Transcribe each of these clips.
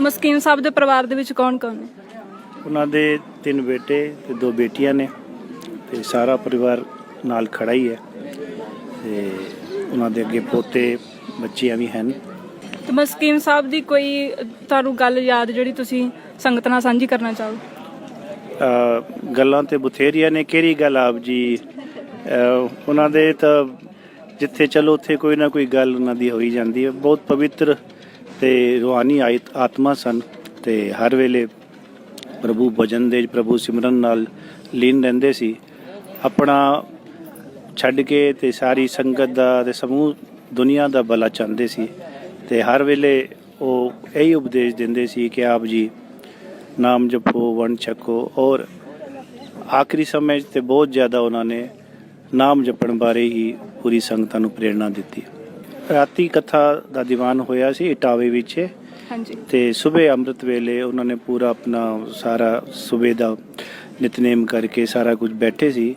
ਮਸਕੀਨ ਸਾਹਿਬ ਦੇ ਪਰਿਵਾਰ ਦੇ ਵਿੱਚ ਕੌਣ ਕੌਣ ਨੇ? ਉਹਨਾਂ ਦੇ ਤਿੰਨ ਬੇਟੇ ਤੇ ਦੋ ਬੇਟੀਆਂ ਨੇ ਤੇ ਸਾਰਾ ਪਰਿਵਾਰ ਨਾਲ ਖੜਾ ਹੀ ਹੈ ਤੇ ਉਹਨਾਂ ਦੇ ਅੱਗੇ ਪੋਤੇ ਬੱਚੀਆਂ ਵੀ ਹਨ। ਤੇ ਮਸਕੀਨ ਸਾਹਿਬ ਦੀ ਕੋਈ ਤੁਹਾਨੂੰ ਗੱਲ ਯਾਦ ਜਿਹੜੀ ਤੁਸੀਂ ਸੰਗਤ ਨਾਲ ਸਾਂਝੀ ਕਰਨਾ ਚਾਹੋ? ਅ, ਗੱਲਾਂ ਤੇ ਬਥੇਰੀਆਂ ਨੇ ਕਿਹੜੀ ਗੱਲ ਆਪ ਜੀ? ਅ, ਉਹਨਾਂ ਦੇ ਤਾਂ ਜਿੱਥੇ ਚਲੋ ਉੱਥੇ ਕੋਈ ਨਾ ਕੋਈ ਗੱਲ ਉਹਨਾਂ ਦੀ ਹੋਈ ਜਾਂਦੀ ਹੈ। ਬਹੁਤ ਪਵਿੱਤਰ ਤੇ ਰੂਹਾਨੀ ਆਇਤ- ਆਤਮਾ ਸਨ ਤੇ ਹਰ ਵੇਲੇ ਪ੍ਰਭੂ ਭਜਨ ਦੇ ਪ੍ਰਭੂ ਸਿਮਰਨ ਨਾਲ ਲੀਨ ਰਹਿੰਦੇ ਸੀ। ਆਪਣਾ ਛੱਡ ਕੇ ਤੇ ਸਾਰੀ ਸੰਗਤ ਦਾ ਤੇ ਸਮੂਹ ਦੁਨੀਆ ਦਾ ਭਲਾ ਚਾਹੁੰਦੇ ਸੀ ਤੇ ਹਰ ਵੇਲੇ ਉਹ ਇਹੀ ਉਪਦੇਸ਼ ਦਿੰਦੇ ਸੀ ਕਿ ਆਪ ਜੀ ਨਾਮ ਜਪੋ, ਵੰਡ ਛਕੋ ਔਰ ਆਖਰੀ ਸਮੇਂ 'ਚ ਤੇ ਬਹੁਤ ਜ਼ਿਆਦਾ ਉਹਨਾਂ ਨੇ ਨਾਮ ਜਪਣ ਬਾਰੇ ਹੀ ਪੂਰੀ ਸੰਗਤਾਂ ਨੂੰ ਪ੍ਰੇਰਣਾ ਦਿੱਤੀ। ਰਾਤੀ ਕਥਾ ਦਾ ਦੀਵਾਨ ਹੋਇਆ ਸੀ ਇਟਾਵੇ ਵਿੱਚ। ਹਾਂਜੀ। ਤੇ ਸਵੇਰੇ ਅੰਮ੍ਰਿਤ ਵੇਲੇ ਉਹਨਾਂ ਨੇ ਪੂਰਾ ਆਪਣਾ ਸਾਰਾ ਸਵੇਰ ਦਾ ਨਿਤਨੇਮ ਕਰਕੇ ਸਾਰਾ ਕੁਝ ਬੈਠੇ ਸੀ।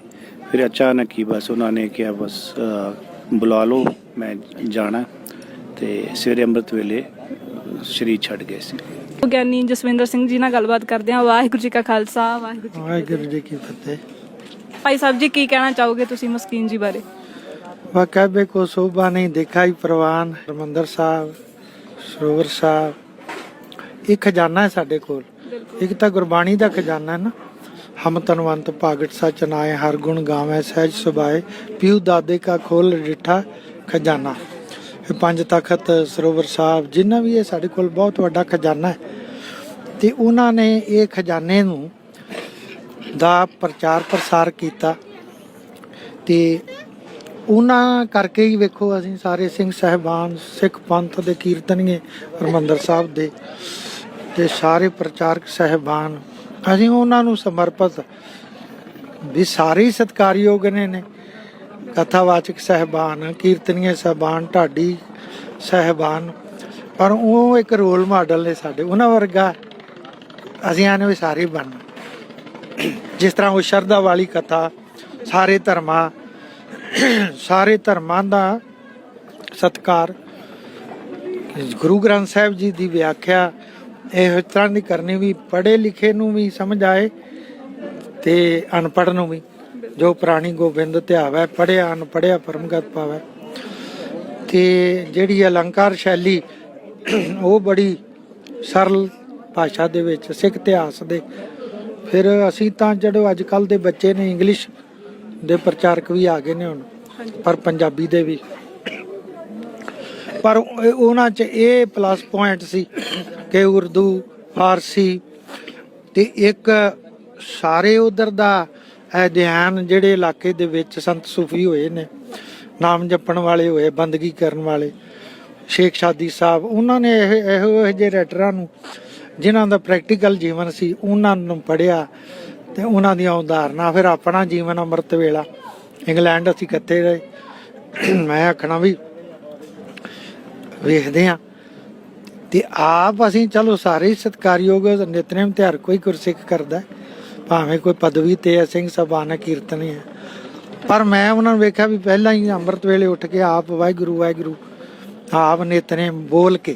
ਫਿਰ ਅਚਾਨਕ ਹੀ ਬਸ ਉਹਨਾਂ ਨੇ ਕਿਹਾ ਬਸ ਬੁਲਾ ਲਓ ਮੈਂ ਜਾਣਾ। ਤੇ ਸਵੇਰੇ ਅੰਮ੍ਰਿਤ ਵੇਲੇ ਸ਼ਰੀਰ ਛੱਡ ਗਏ ਸੀ। ਗਿਆਨੀ ਜਸਵਿੰਦਰ ਸਿੰਘ ਜੀ ਨਾਲ ਗੱਲਬਾਤ ਕਰਦੇ ਹਾਂ। ਵਾਹਿਗੁਰੂ ਜੀ ਕਾ ਖਾਲਸਾ ਵਾਹਿਗੁਰੂ ਜੀ ਵਾਹਿਗੁਰੂ ਜੀ ਕੀ ਫਤਿਹ। ਭਾਈ ਸਾਹਿਬ ਜੀ ਕੀ ਕਹਿਣਾ ਚਾਹੋਗੇ ਤੁਸੀਂ ਮਸਕੀਨ ਜੀ ਬਾਰੇ? ਵਾ ਕਹਬੇ ਕੋ ਸੋਭਾ ਨਹੀਂ ਦਿਖਾਈ ਪ੍ਰਵਾਨ ਹਰਮੰਦਰ ਸਾਹਿਬ ਸਰੋਵਰ ਸਾਹਿਬ। ਇਹ ਖਜ਼ਾਨਾ ਹੈ ਸਾਡੇ ਕੋਲ। ਇੱਕ ਤਾਂ ਗੁਰਬਾਣੀ ਦਾ ਖਜ਼ਾਨਾ ਹੈ ਨਾ। ਹਮ ਤਨਵੰਤ ਭਾਗਟ ਸਚ ਨਾਏ ਹਰ ਗੁਣ ਗਾਵੇ ਸਹਿਜ ਸੁਭਾਏ ਪਿਉ ਦਾਦੇ ਕਾ ਖੋਲ ਡਿਠਾ ਖਜ਼ਾਨਾ। ਇਹ ਪੰਜ ਤਖਤ ਸਰੋਵਰ ਸਾਹਿਬ ਜਿੰਨਾ ਵੀ ਇਹ ਸਾਡੇ ਕੋਲ ਬਹੁਤ ਵੱਡਾ ਖਜ਼ਾਨਾ ਹੈ। ਤੇ ਉਹਨਾਂ ਨੇ ਇਹ ਖਜ਼ਾਨੇ ਨੂੰ ਦਾ ਪ੍ਰਚਾਰ ਪ੍ਰਸਾਰ ਕੀਤਾ। ਤੇ ਉਹਨਾਂ ਕਰਕੇ ਹੀ ਵੇਖੋ ਅਸੀਂ ਸਾਰੇ ਸਿੰਘ ਸਹਿਬਾਨ, ਸਿੱਖ ਪੰਥ ਦੇ ਕੀਰਤਨੀਏ ਹਰਮੰਦਰ ਸਾਹਿਬ ਦੇ ਤੇ ਸਾਰੇ ਪ੍ਰਚਾਰਕ ਸਹਿਬਾਨ, ਅਸੀਂ ਉਹਨਾਂ ਨੂੰ ਸਮਰਪਿਤ ਵੀ ਸਾਰੇ ਹੀ ਸਤਿਕਾਰਯੋਗ ਨੇ ਨੇ। ਕਥਾਵਾਚਕ ਸਹਿਬਾਨ, ਕੀਰਤਨੀਏ ਸਹਿਬਾਨ, ਢਾਡੀ ਸਹਿਬਾਨ, ਪਰ ਉਹ ਇੱਕ ਰੋਲ ਮਾਡਲ ਨੇ ਸਾਡੇ, ਉਹਨਾਂ ਵਰਗਾ ਅਸੀਂ ਆਨੇ ਵੀ ਸਾਰੇ ਬਣ ਜਿਸ ਤਰ੍ਹਾਂ ਉਹ ਸ਼ਰਧਾ ਵਾਲੀ ਕਥਾ, ਸਾਰੇ ਧਰਮਾਂ ਸਾਰੇ ਧਰਮਾਂ ਦਾ ਸਤਕਾਰ। ਗੁਰੂ ਗ੍ਰੰਥ ਸਾਹਿਬ ਜੀ ਦੀ ਵਿਆਖਿਆ ਇਹ ਤਰ੍ਹਾਂ ਦੀ ਕਰਨੀ ਵੀ, ਪੜ੍ਹੇ ਲਿਖੇ ਨੂੰ ਵੀ ਸਮਝ ਆਏ ਤੇ ਅਨਪੜ੍ਹ ਨੂੰ ਵੀ, ਜੋ ਪ੍ਰਾਣੀ ਗੋਬਿੰਦ ਧਿਆਵੈ ਪੜਿਆ ਅਨਪੜਿਆ ਪਰਮਗਤ ਪਾਵੈ। ਤੇ ਜਿਹੜੀ ਅਲੰਕਾਰ ਸ਼ੈਲੀ, ਉਹ ਬੜੀ ਸਰਲ ਭਾਸ਼ਾ ਦੇ ਵਿੱਚ, ਸਿੱਖ ਇਤਿਹਾਸ ਦੇ। ਫਿਰ ਅਸੀਂ ਤਾਂ ਜਦੋਂ ਅੱਜ ਕੱਲ ਦੇ ਬੱਚੇ ਨੇ ਇੰਗਲਿਸ਼ ਦੇ ਪ੍ਰਚਾਰਕ ਵੀ ਆ ਗਏ ਨੇ ਹੁਣ, ਪਰ ਪੰਜਾਬੀ ਦੇ ਵੀ। ਪਰ ਉਹਨਾਂ 'ਚ ਇਹ ਪਲੱਸ ਪੁਆਇੰਟ ਸੀ ਕਿ ਉਰਦੂ, ਫਾਰਸੀ ਤੇ ਇੱਕ ਸਾਰੇ ਉਧਰ ਦਾ ਅਧਿਐਨ ਜਿਹੜੇ ਇਲਾਕੇ ਦੇ ਵਿੱਚ ਸੰਤ ਸੂਫੀ ਹੋਏ ਨੇ, ਨਾਮ ਜਪਣ ਵਾਲੇ ਹੋਏ, ਬੰਦਗੀ ਕਰਨ ਵਾਲੇ, ਸ਼ੇਖ ਸ਼ਾਦੀ ਸਾਹਿਬ, ਉਹਨਾਂ ਨੇ ਇਹ, ਇਹੋ ਜਿਹੇ ਰਾਈਟਰਾਂ ਨੂੰ ਜਿਨ੍ਹਾਂ ਦਾ ਪ੍ਰੈਕਟੀਕਲ ਜੀਵਨ ਸੀ, ਉਹਨਾਂ ਨੂੰ ਪੜਿਆ ਤੇ ਉਹਨਾਂ ਦੀਆਂ ਉਦਾਹਰਨਾਂ, ਫਿਰ ਆਪਣਾ ਜੀਵਨ ਅੰਮ੍ਰਿਤ ਵੇਲਾ, ਇੰਗਲੈਂਡ ਅਸੀਂ ਕਿੱਥੇ ਰਹੇ। ਮੈਂ ਆਖਣਾ ਵੀ ਵੇਖਦੇ ਆ ਤੇ ਆਪ ਅਸੀਂ ਚਲੋ ਸਾਰੇ ਹੀ ਸਤਿਕਾਰਯੋਗ ਨਿਤਨੇਮ ਤਿਉਹਾਰ, ਕੋਈ ਗੁਰਸਿੱਖ ਕਰਦਾ ਭਾਵੇਂ ਕੋਈ ਪਦਵੀ ਤੇ ਸਿੰਘ ਸਭਾ ਕੀਰਤਨੀ ਹੈ। ਪਰ ਮੈਂ ਉਹਨਾਂ ਨੂੰ ਵੇਖਿਆ ਵੀ ਪਹਿਲਾਂ ਹੀ ਅੰਮ੍ਰਿਤ ਵੇਲੇ ਉੱਠ ਕੇ ਆਪ ਵਾਹਿਗੁਰੂ ਵਾਹਿਗੁਰੂ, ਆਪ ਨਿਤਨੇਮ ਬੋਲ ਕੇ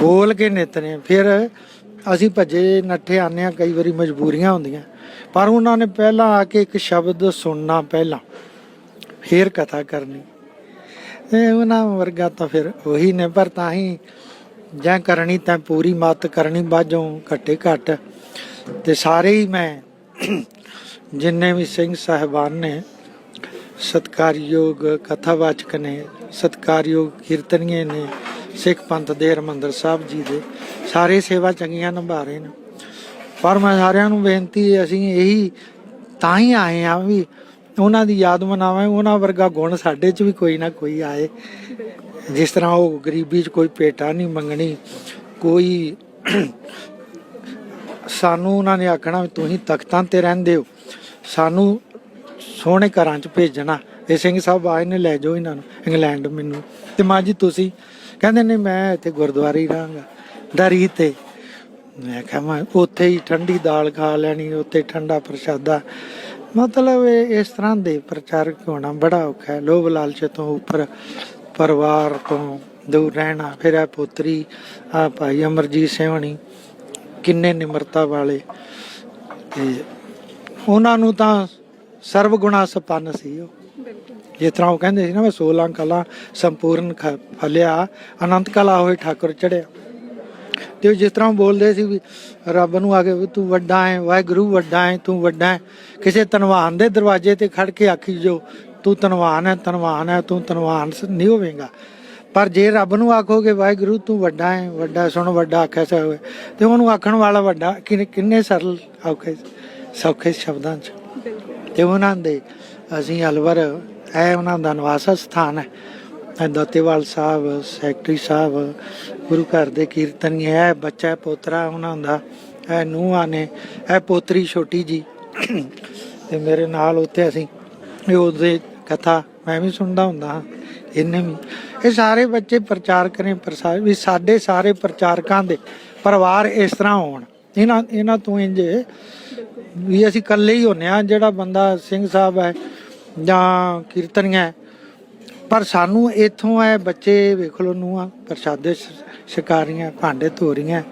ਬੋਲ ਕੇ ਨਿਤਨੇਮ। ਫਿਰ ਅਸੀਂ ਭੱਜੇ, ਨੱਠੇ ਆਨੇ ਆ ਕਈ ਵਾਰੀ ਮਜਬੂਰੀਆਂ ਹੁੰਦੀਆਂ। ਪਰ ਉਹਨਾਂ ਨੇ ਪਹਿਲਾਂ ਆ ਕੇ ਇੱਕ ਸ਼ਬਦ ਸੁਣਨਾ ਪਹਿਲਾਂ, ਫਿਰ ਕਥਾ ਕਰਨੀ। ਇਹ ਉਹਨਾਂ ਵਰਗਾ ਤਾਂ ਫਿਰ ਉਹੀ ਨੇ, ਪਰ ਤਾਂ ਹੀ ਜਾਂ ਕਰਨੀ ਤਾਂ ਪੂਰੀ ਮਤ ਕਰਨੀ, ਬਾਝੋਂ ਘੱਟੇ ਘੱਟ। ਤੇ ਸਾਰੇ ਹੀ ਮੈਂ ਜਿੰਨੇ ਵੀ ਸਿੰਘ ਸਾਹਿਬਾਨ ਨੇ, ਸਤਕਾਰਯੋਗ ਕਥਾਵਾਚਕ ਨੇ, ਸਤਕਾਰਯੋਗ ਕੀਰਤਨੀਏ ਨੇ, ਸਿੱਖ ਪੰਥ ਦੇ ਹਰਮੰਦਰ ਸਾਹਿਬ ਜੀ ਦੇ ਸਾਰੇ ਸੇਵਾ ਚੰਗੀਆਂ ਨਿਭਾ ਰਹੇ ਨੇ। ਪਰ ਮੈਂ ਸਾਰਿਆਂ ਨੂੰ ਬੇਨਤੀ ਹੈ, ਅਸੀਂ ਇਹੀ ਤਾਂ ਹੀ ਆਏ ਆ ਵੀ ਉਹਨਾਂ ਦੀ ਯਾਦ ਮਨਾਵਾਂ ਉਹਨਾਂ ਵਰਗਾ ਗੁਣ ਸਾਡੇ 'ਚ ਵੀ ਕੋਈ ਨਾ ਕੋਈ ਆਏ। ਜਿਸ ਤਰ੍ਹਾਂ ਉਹ ਗਰੀਬੀ 'ਚ ਕੋਈ ਪੇਟਾ ਨਹੀਂ ਮੰਗਣੀ ਕੋਈ ਸਾਨੂੰ ਉਹਨਾਂ ਨੇ ਆਖਣਾ ਵੀ ਤੁਸੀਂ ਤਖਤਾਂ ਤੇ ਰਹਿੰਦੇ ਹੋ ਸਾਨੂੰ ਸੋਹਣੇ ਘਰਾਂ 'ਚ ਭੇਜਣਾ। ਇਹ ਸਿੰਘ ਸਾਹਿਬ ਆਏ ਨੇ ਲੈ ਜਾਓ ਇਹਨਾਂ ਨੂੰ ਇੰਗਲੈਂਡ ਮੈਨੂੰ। ਤੇ ਮਾਂ ਜੀ ਤੁਸੀਂ ਕਹਿੰਦੇ ਨੇ ਮੈਂ ਇੱਥੇ ਗੁਰਦੁਆਰੇ ਹੀ ਰਹਾਂਗਾ। ਦਰੀ ਤੇ। ਮੈਂ ਕਿਹਾ ਮੈਂ ਉੱਥੇ ਹੀ ਠੰਡੀ ਦਾਲ ਖਾ ਲੈਣੀ ਉੱਥੇ ਠੰਡਾ ਪ੍ਰਸ਼ਾਦਾ। ਮਤਲਬ ਇਸ ਤਰ੍ਹਾਂ ਦੇ ਪ੍ਰਚਾਰਕ ਹੋਣਾ ਬੜਾ ਔਖਾ ਹੈ। ਲੋਭ ਲਾਲਚ ਤੋਂ ਉੱਪਰ ਪਰਿਵਾਰ ਤੋਂ ਦੂਰ ਰਹਿਣਾ। ਫਿਰ ਇਹ ਪੁੱਤਰੀ ਆ ਭਾਈ ਅਮਰਜੀਤ ਸਿੰਘ ਹੋਣੀ ਕਿੰਨੇ ਨਿਮਰਤਾ ਵਾਲੇ। ਤੇ ਉਹਨਾਂ ਨੂੰ ਤਾਂ ਸਰਬ ਗੁਣਾ ਸੰਪੰਨ ਸੀ ਉਹ। ਜਿਸ ਤਰ੍ਹਾਂ ਉਹ ਕਹਿੰਦੇ ਸੀ ਨਾ ਮੈਂ 16 ਕਲਾ ਸੰਪੂਰਨ ਫਲਿਆ ਅਨੰਤ ਕਲਾ ਹੋਏ ਠਾਕੁਰ ਚੜਿਆ ਤੇ ਉਹ ਜਿਸ ਤਰ੍ਹਾਂ ਬੋਲਦੇ ਸੀ ਵੀ ਰੱਬ ਨੂੰ ਆ ਕੇ ਵੀ ਤੂੰ ਵੱਡਾ ਹੈ, ਵਾਹਿਗੁਰੂ ਵੱਡਾ ਹੈ, ਤੂੰ ਵੱਡਾ ਹੈ। ਕਿਸੇ ਧਨਵਾਨ ਦੇ ਦਰਵਾਜ਼ੇ ਤੇ ਖੜ ਕੇ ਆਖੀ ਜੋ, ਤੂੰ ਧਨਵਾਨ ਹੈ ਧਨਵਾਨ ਹੈ, ਤੂੰ ਧਨਵਾਨ ਨਹੀਂ ਹੋਵੇਂਗਾ। ਪਰ ਜੇ ਰੱਬ ਨੂੰ ਆਖੋਗੇ, ਵਾਹਿਗੁਰੂ, ਤੂੰ ਵੱਡਾ ਹੈ, ਵੱਡਾ ਸੁਣ, ਵੱਡਾ ਆਖਿਆ ਸਾ ਹੋਵੇ ਤੇ ਉਹਨੂੰ ਆਖਣ ਵਾਲਾ ਵੱਡਾ ਕਿੰਨੇ ਕਿੰਨੇ ਸਰਲ ਔਖੇ, ਸੌਖੇ ਸ਼ਬਦਾਂ ਚ। ਤੇ ਉਹਨਾਂ ਦੇ, ਅਸੀਂ ਅਲਵਰ, ਇਹ ਉਹਨਾਂ ਦਾ ਨਿਵਾਸ ਸਥਾਨ ਹੈ। ਇਹ ਸਾਹਿਬ, ਸੈਕਟਰੀ ਸਾਹਿਬ ਗੁਰੂ ਘਰ ਦੇ ਕੀਰਤਨੀ ਹੈ ਬੱਚਾ ਪੋਤਰਾ ਉਹਨਾਂ ਦਾ, ਇਹ ਨੂੰਹਾਂ ਨੇ, ਇਹ ਪੋਤਰੀ ਛੋਟੀ ਜੀ। ਤੇ ਮੇਰੇ ਨਾਲ ਉੱਥੇ ਅਸੀਂ ਇਹ ਉਹਦੇ ਕਥਾ ਮੈਂ ਵੀ ਸੁਣਦਾ ਹੁੰਦਾ ਹਾਂ, ਇਹਨੇ ਵੀ। ਇਹ ਸਾਰੇ ਬੱਚੇ ਪ੍ਰਚਾਰਕ ਨੇ ਪ੍ਰਸਾਰ ਵੀ ਸਾਡੇ ਸਾਰੇ ਪ੍ਰਚਾਰਕਾਂ ਦੇ ਪਰਿਵਾਰ ਇਸ ਤਰ੍ਹਾਂ ਹੋਣ। ਇਹਨਾਂ ਇਹਨਾਂ ਤੋਂ ਇੰਜ ਵੀ ਅਸੀਂ ਇਕੱਲੇ ਹੀ ਹੁੰਨੇ ਆ ਜਿਹੜਾ ਬੰਦਾ ਸਿੰਘ ਸਾਹਿਬ ਹੈ ਜਾਂ ਕੀਰਤਨੀਆ ਹੈ ਪਰ ਸਾਨੂੰ ਇੱਥੋਂ ਐ ਬੱਚੇ ਵੇਖ ਲੋ ਨੂੰ ਪ੍ਰਸ਼ਾਦੇ ਸ਼- ਭਾਂਡੇ ਧੋ ਰਹੀਆਂ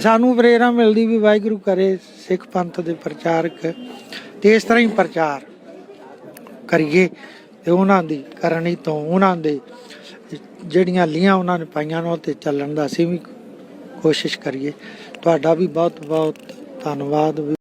ਸਾਨੂੰ ਪ੍ਰੇਰਣਾ ਮਿਲਦੀ ਵੀ ਵਾਹਿਗੁਰੂ ਕਰੇ ਸਿੱਖ ਪੰਥ ਦੇ ਪ੍ਰਚਾਰਕ ਤੇ ਇਸ ਤਰ੍ਹਾਂ ਹੀ ਪ੍ਰਚਾਰ ਕਰੀਏ ਤੇ ਉਹਨਾਂ ਦੀ ਕਰਨੀ ਤੋਂ ਉਹਨਾਂ ਦੇ ਜਿਹੜੀਆਂ ਲੀਆਂ ਉਹਨਾਂ ਨੇ ਪਾਈਆਂ ਨੇ ਉਹ ਤੇ ਚੱਲਣ ਦਾ ਅਸੀਂ ਵੀ ਕੋਸ਼ਿਸ਼ ਕਰੀਏ। ਤੁਹਾਡਾ ਵੀ ਬਹੁਤ ਬਹੁਤ ਧੰਨਵਾਦ।